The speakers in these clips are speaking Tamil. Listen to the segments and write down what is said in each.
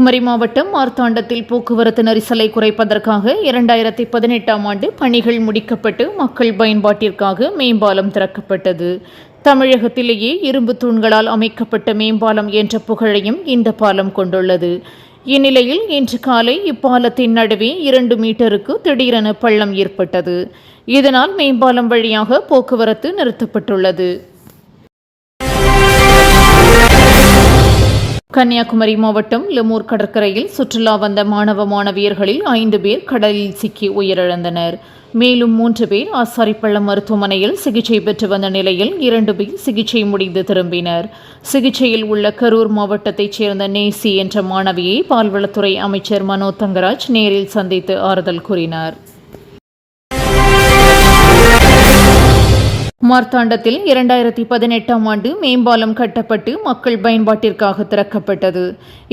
குமரி மாவட்டம் மார்த்தாண்டத்தில் போக்குவரத்து நெரிசலை குறைப்பதற்காக இரண்டாயிரத்தி பதினெட்டாம் ஆண்டு பணிகள் முடிக்கப்பட்டு மக்கள் பயன்பாட்டிற்காக மேம்பாலம் திறக்கப்பட்டது. தமிழகத்திலேயே இரும்பு தூண்களால் அமைக்கப்பட்ட மேம்பாலம் என்ற புகழையும் இந்த பாலம் கொண்டுள்ளது. இந்நிலையில் இன்று காலை இப்பாலத்தின் நடுவே இரண்டு மீட்டருக்கு திடீரென பள்ளம் ஏற்பட்டது. இதனால் மேம்பாலம் வழியாக போக்குவரத்து நிறுத்தப்பட்டுள்ளது. கன்னியாகுமரி மாவட்டம் லெமூர் கடற்கரையில் சுற்றுலா வந்த மாணவ மாணவியர்களில் ஐந்து பேர் கடலில் சிக்கி உயிரிழந்தனர். மேலும் மூன்று பேர் ஆசாரிப்பள்ளம் மருத்துவமனையில் சிகிச்சை பெற்று வந்த நிலையில் இரண்டு பேர் சிகிச்சை முடிந்து திரும்பினர். சிகிச்சையில் உள்ள கரூர் மாவட்டத்தைச் சேர்ந்த நேசி என்ற மாணவியை பால்வளத்துறை அமைச்சர் மனோ தங்கராஜ் நேரில் சந்தித்து ஆறுதல் கூறினார். மார்த்தாண்டத்தில் இரண்டாயிரத்தி பதினெட்டாம் ஆண்டு மேம்பாலம் கட்டப்பட்டு மக்கள் பயன்பாட்டிற்காக திறக்கப்பட்டது.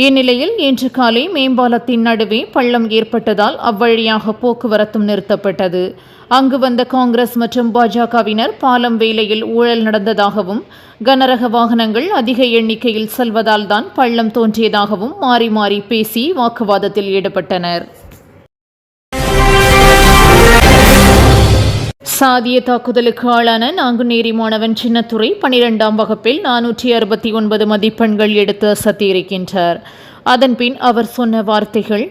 இந்நிலையில் இன்று காலை மேம்பாலத்தின் நடுவே பள்ளம் ஏற்பட்டதால் அவ்வழியாக போக்குவரத்தும் நிறுத்தப்பட்டது. அங்கு வந்த காங்கிரஸ் மற்றும் பாஜகவினர் பாலம் வேலையில் ஊழல் நடந்ததாகவும் கனரக வாகனங்கள் அதிக எண்ணிக்கையில் செல்வதால் தான் பள்ளம் தோன்றியதாகவும் மாறி மாறி பேசி வாக்குவாதத்தில் ஈடுபட்டனர். சாதிய தாக்குதலுக்கு ஆளான நாங்குநேரி மாணவன் சின்னத்துறை பனிரெண்டாம் வகுப்பில் நானூற்றி அறுபத்தி ஒன்பது மதிப்பெண்கள் எடுத்து அசத்தியிருக்கின்றார் அதன்பின் அவர் சொன்ன வார்த்தைகள்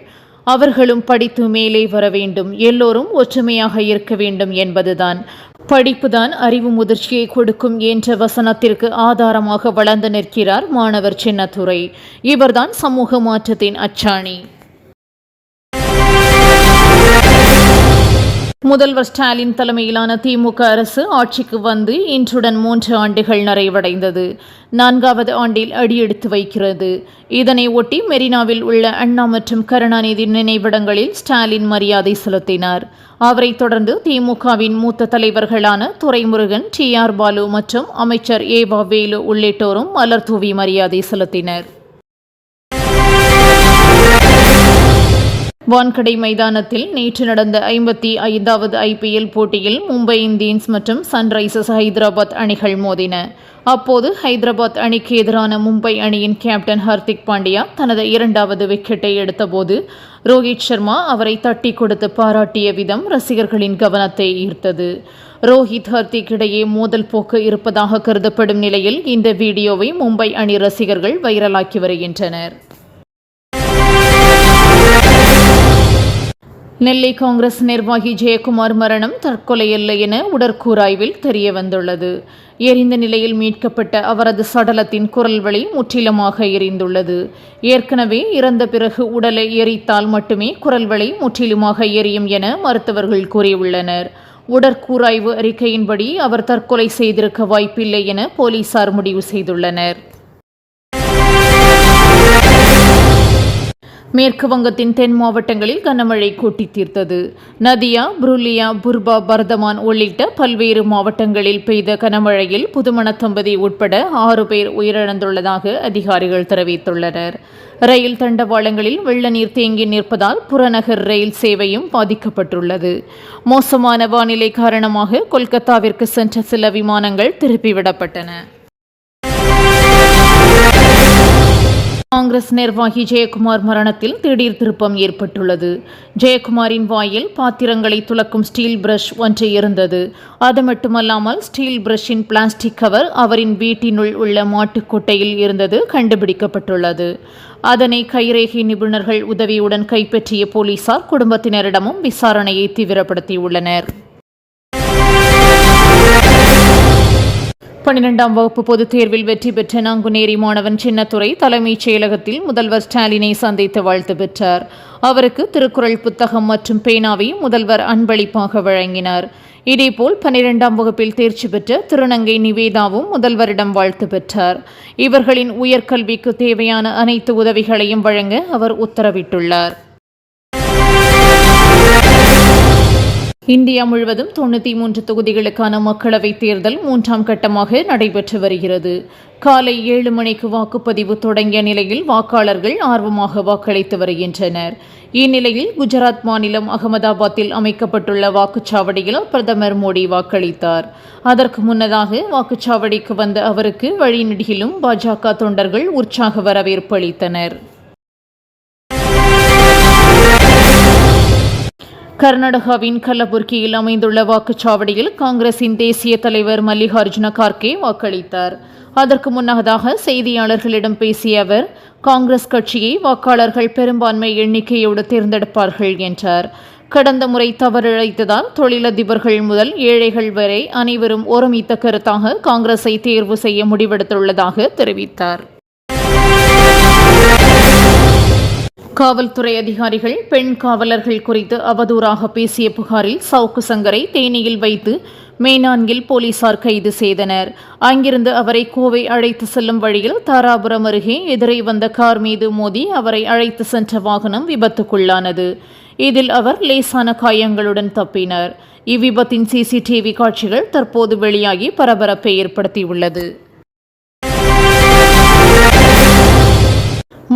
அவர்களும் படித்து மேலே வர வேண்டும். எல்லோரும் ஒற்றுமையாக இருக்க வேண்டும் என்பதுதான். படிப்புதான் அறிவு முதிர்ச்சியை கொடுக்கும் என்ற வசனத்திற்கு ஆதாரமாக வளர்ந்து நிற்கிறார் மாணவர் சின்னத்துறை. இவர்தான் சமூக மாற்றத்தின் அச்சாணி. முதல்வர் ஸ்டாலின் தலைமையிலான திமுக அரசு ஆட்சிக்கு வந்து இன்றுடன் மூன்று ஆண்டுகள் நிறைவடைந்தது. நான்காவது ஆண்டில் அடியெடுத்து வைக்கிறது. இதனை ஒட்டி மெரினாவில் உள்ள அண்ணா மற்றும் கருணாநிதி நினைவிடங்களில் ஸ்டாலின் மரியாதை செலுத்தினார். அவரைத் தொடர்ந்து திமுகவின் மூத்த தலைவர்களான துரைமுருகன் டி ஆர் பாலு மற்றும் அமைச்சர் ஏவா வேலு உள்ளிட்டோரும் மலர் தூவி மரியாதை செலுத்தினர். வான்கடை மைதானத்தில் நேற்று நடந்த ஐம்பத்தி ஐந்தாவது ஐபிஎல் போட்டியில் மும்பை இந்தியன்ஸ் மற்றும் சன்ரைசர்ஸ் ஹைதராபாத் அணிகள் மோதின. அப்போது ஹைதராபாத் அணிக்கு எதிரான மும்பை அணியின் கேப்டன் ஹர்திக் பாண்டியா தனது இரண்டாவது விக்கெட்டை எடுத்தபோது ரோஹித் சர்மா அவரை தட்டி கொடுத்து பாராட்டிய விதம் ரசிகர்களின் கவனத்தை ஈர்த்தது. ரோஹித் ஹர்திக் இடையே மோதல் போக்கு இருப்பதாக கருதப்படும் நிலையில் இந்த வீடியோவை மும்பை அணி ரசிகர்கள் வைரலாக்கி வருகின்றனர். நெல்லை காங்கிரஸ் நிர்வாகி ஜெயக்குமார் மரணம் தற்கொலை அல்ல என உடற்கூராய்வில் தெரிய வந்துள்ளது எரிந்த நிலையில் மீட்கப்பட்ட அவரது சடலத்தின் குரல் வழி முற்றிலுமாக எரிந்துள்ளது. ஏற்கனவே இறந்த பிறகு உடலை எரித்தால் மட்டுமே குரல் வழி முற்றிலுமாக எரியும் என மருத்துவர்கள் கூறியுள்ளனர். உடற்கூராய்வு அறிக்கையின்படி அவர் தற்கொலை செய்திருக்க வாய்ப்பில்லை என போலீசார் முடிவு செய்துள்ளனர். மேற்கு வங்கத்தின் தென் மாவட்டங்களில் கனமழை கூட்டி தீர்த்தது. நதியா புருலியா புர்பா பர்தமான் உள்ளிட்ட பல்வேறு மாவட்டங்களில் பெய்த கனமழையில் புதுமண தம்பதி உட்பட ஆறு பேர் உயிரிழந்துள்ளதாக அதிகாரிகள் தெரிவித்துள்ளனர். ரயில் தண்டவாளங்களில் வெள்ள நீர் தேங்கி நிற்பதால் புறநகர் ரயில் சேவையும் பாதிக்கப்பட்டுள்ளது. மோசமான வானிலை காரணமாக கொல்கத்தாவிற்கு சென்ற சில விமானங்கள் திருப்பிவிடப்பட்டன. காங்கிரஸ் நிர்வாகி ஜெயக்குமார் மரணத்தில் திடீர் திருப்பம் ஏற்பட்டுள்ளது. ஜெயக்குமாரின் வாயில் பாத்திரங்களை துலக்கும் ஸ்டீல் பிரஷ் ஒன்று இருந்தது. அது மட்டுமல்லாமல் ஸ்டீல் பிரஷின் பிளாஸ்டிக் கவர் அவரின் வீட்டினுள் உள்ள மாட்டுக்கொட்டையில் இருந்தது கண்டுபிடிக்கப்பட்டுள்ளது. அதனை கைரேகை நிபுணர்கள் உதவியுடன் கைப்பற்றிய போலீசார் குடும்பத்தினரிடமும் விசாரணையை தீவிரப்படுத்தியுள்ளனர். பன்னிரெண்டாம் வகுப்பு பொதுத் தேர்வில் வெற்றி பெற்ற நாங்குநேரி மாணவன் சின்னத்துறை தலைமைச் செயலகத்தில் முதல்வர் ஸ்டாலினை சந்தித்து வாழ்த்து பெற்றார். அவருக்கு திருக்குறள் புத்தகம் மற்றும் பேனாவை முதல்வர் அன்பளிப்பாக வழங்கினார். இதேபோல் பன்னிரெண்டாம் வகுப்பில் தேர்ச்சி பெற்ற திருநங்கை நிவேதாவும் முதல்வரிடம் வாழ்த்து பெற்றார். இவர்களின் உயர்கல்விக்கு தேவையான அனைத்து உதவிகளையும் வழங்க அவர் உத்தரவிட்டுள்ளார். இந்தியா முழுவதும் தொண்ணூற்றி மூன்று தொகுதிகளுக்கான மக்களவைத் தேர்தல் மூன்றாம் கட்டமாக நடைபெற்று வருகிறது. காலை ஏழு மணிக்கு வாக்குப்பதிவு தொடங்கிய நிலையில் வாக்காளர்கள் ஆர்வமாக வாக்களித்து வருகின்றனர். இந்நிலையில் குஜராத் மாநிலம் அகமதாபாத்தில் அமைக்கப்பட்டுள்ள வாக்குச்சாவடியில் பிரதமர் மோடி வாக்களித்தார். அதற்கு முன்னதாக வாக்குச்சாவடிக்கு வந்த அவருக்கு வழிநெடுகிலும் பாஜக தொண்டர்கள் உற்சாக வரவேற்பு அளித்தனர். கர்நாடகாவின் கல்லபுர்கியில் அமைந்துள்ள வாக்குச்சாவடியில் காங்கிரசின் தேசிய தலைவர் மல்லிகார்ஜுன கார்கே வாக்களித்தார். அதற்கு முன்னதாக செய்தியாளர்களிடம் பேசிய அவர் காங்கிரஸ் கட்சியை வாக்காளர்கள் பெரும்பான்மை எண்ணிக்கையோடு தேர்ந்தெடுப்பார்கள் என்றார். கடந்த முறை தவறிழைத்ததால் தொழிலதிபர்கள் முதல் ஏழைகள் வரை அனைவரும் ஒருமித்த கருத்தாக காங்கிரஸை தேர்வு செய்ய முடிவெடுத்துள்ளதாக தெரிவித்தார். காவல்துறை அதிகாரிகள் பெண் காவலர்கள் குறித்து அவதூறாக பேசிய புகாரில் சவுக்கு சங்கரை தேனியில் வைத்து மேனான்கில் போலீசார் கைது செய்தனர். அங்கிருந்து அவரை கோவை அழைத்து செல்லும் வழியில் தாராபுரம் அருகே எதிரே வந்த கார் மீது மோதி அவரை அழைத்து சென்ற வாகனம் விபத்துக்குள்ளானது. இதில் அவர் லேசான காயங்களுடன் தப்பினர். இவ்விபத்தின் சிசிடிவி காட்சிகள் தற்போது வெளியாகி பரபரப்பை ஏற்படுத்தியுள்ளது.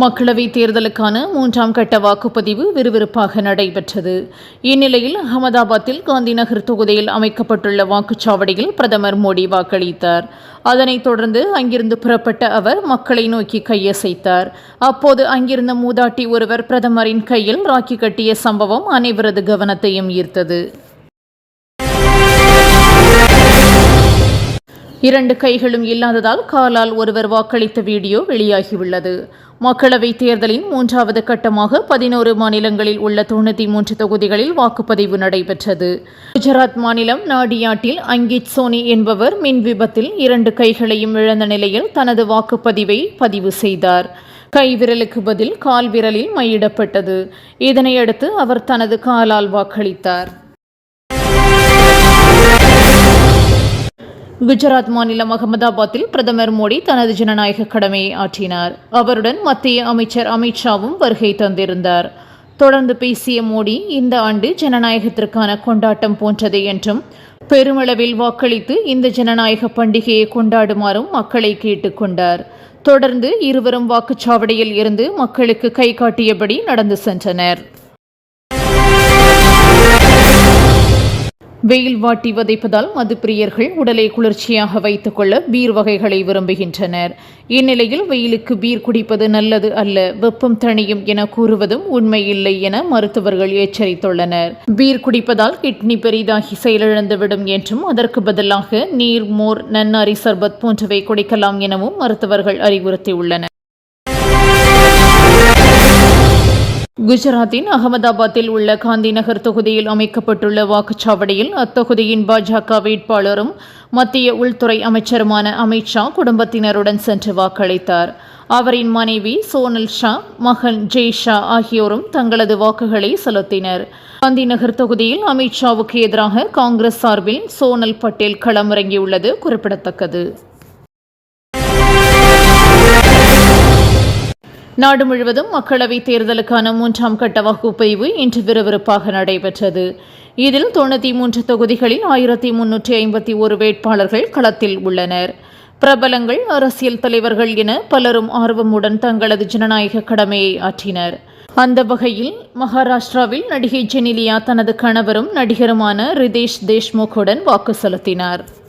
மக்களவைத் தேர்தலுக்கான மூன்றாம் கட்ட வாக்குப்பதிவு விறுவிறுப்பாக நடைபெற்றது. இந்நிலையில் அகமதாபாத்தில் காந்திநகர் தொகுதியில் அமைக்கப்பட்டுள்ள வாக்குச்சாவடியில் பிரதமர் மோடி வாக்களித்தார். அதனைத் தொடர்ந்து அங்கிருந்து புறப்பட்ட அவர் மக்களை நோக்கி கையசைத்தார். அப்போது அங்கிருந்த மூதாட்டி ஒருவர் பிரதமரின் கையில் ராக்கி கட்டிய சம்பவம் அனைவரது கவனத்தையும் ஈர்த்தது. இரண்டு கைகளும் இல்லாததால் காலால் ஒருவர் வாக்களித்த வீடியோ வெளியாகியுள்ளது. மக்களவைத் தேர்தலின் மூன்றாவது கட்டமாக பதினோரு மாநிலங்களில் உள்ள தொண்ணூற்றி மூன்று தொகுதிகளில் வாக்குப்பதிவு நடைபெற்றது. குஜராத் மாநிலம் நாடியாட்டில் அங்கித் சோனி என்பவர் மின் விபத்தில் இரண்டு கைகளையும் இழந்த நிலையில் தனது வாக்குப்பதிவை பதிவு செய்தார். கைவிரலுக்கு பதில் கால் விரலில் மையிடப்பட்டது. இதனையடுத்து அவர் தனது காலால் வாக்களித்தார். குஜராத் மாநிலம் அகமதாபாத்தில் பிரதமர் மோடி தனது ஜனநாயக கடமையை ஆற்றினார். அவருடன் மத்திய அமைச்சர் அமித்ஷாவும் வருகை தந்திருந்தார். தொடர்ந்து பேசிய மோடி இந்த ஆண்டு ஜனநாயகத்திற்கான கொண்டாட்டம் போன்றது என்றும் பெருமளவில் வாக்களித்து இந்த ஜனநாயக பண்டிகையை கொண்டாடுமாறும் மக்களை கேட்டுக்கொண்டார் தொடர்ந்து இருவரும் வாக்குச்சாவடியில் இருந்து மக்களுக்கு கை காட்டியபடி நடந்து சென்றனர். வெயில் வாட்டி வதைப்பதால் மதுப்பிரியர்கள் உடலை குளிர்ச்சியாக வைத்துக் கொள்ள பீர் வகைகளை விரும்புகின்றனர். இந்நிலையில் வெயிலுக்கு பீர் குடிப்பது நல்லது அல்ல வெப்பம் தணியும் என கூறுவதும் உண்மையில்லை என மருத்துவர்கள் எச்சரித்துள்ளனர். பீர் குடிப்பதால் கிட்னி பெரிதாகி செயலிழந்துவிடும் என்றும் அதற்கு பதிலாக நீர் மோர் நன்னாரி சர்பத் போன்றவை குடிக்கலாம் எனவும் மருத்துவர்கள் அறிவுறுத்தியுள்ளனர். குஜராத்தின் அகமதாபாத்தில் உள்ள காந்தி நகர் தொகுதியில் அமைக்கப்பட்டுள்ள வாக்குச்சாவடியில் அத்தொகுதியின் பாஜக வேட்பாளரும் மத்திய உள்துறை அமைச்சருமான அமித்ஷா குடும்பத்தினருடன் சென்று வாக்களித்தார். அவரின் மனைவி சோனல் ஷா மகன் ஜெய் ஷா ஆகியோரும் தங்களது வாக்குகளை செலுத்தினர். காந்தி நகர் தொகுதியில் அமித்ஷாவுக்கு எதிராக காங்கிரஸ் சார்பில் சோனல் பட்டேல் களமிறங்கியுள்ளது குறிப்பிடத்தக்கது. நாடு முழுவதும் மக்களவைத் தேர்தலுக்கான மூன்றாம் கட்ட வாக்குப்பதிவு இன்று விறுவிறுப்பாக நடைபெற்றது. இதில் தொண்ணூற்றி மூன்று தொகுதிகளில் ஆயிரத்தி முன்னூற்றி ஐம்பத்தி ஒரு வேட்பாளர்கள் களத்தில் உள்ளனர். பிரபலங்கள் அரசியல் தலைவர்கள் என பலரும் ஆர்வமுடன் தங்களது ஜனநாயக கடமையை ஆற்றினர். அந்த வகையில் மகாராஷ்டிராவில் நடிகை ஜெனிலியா தனது கணவரும் நடிகருமான ரிதேஷ் தேஷ்முக்குடன் வாக்கு செலுத்தினார்.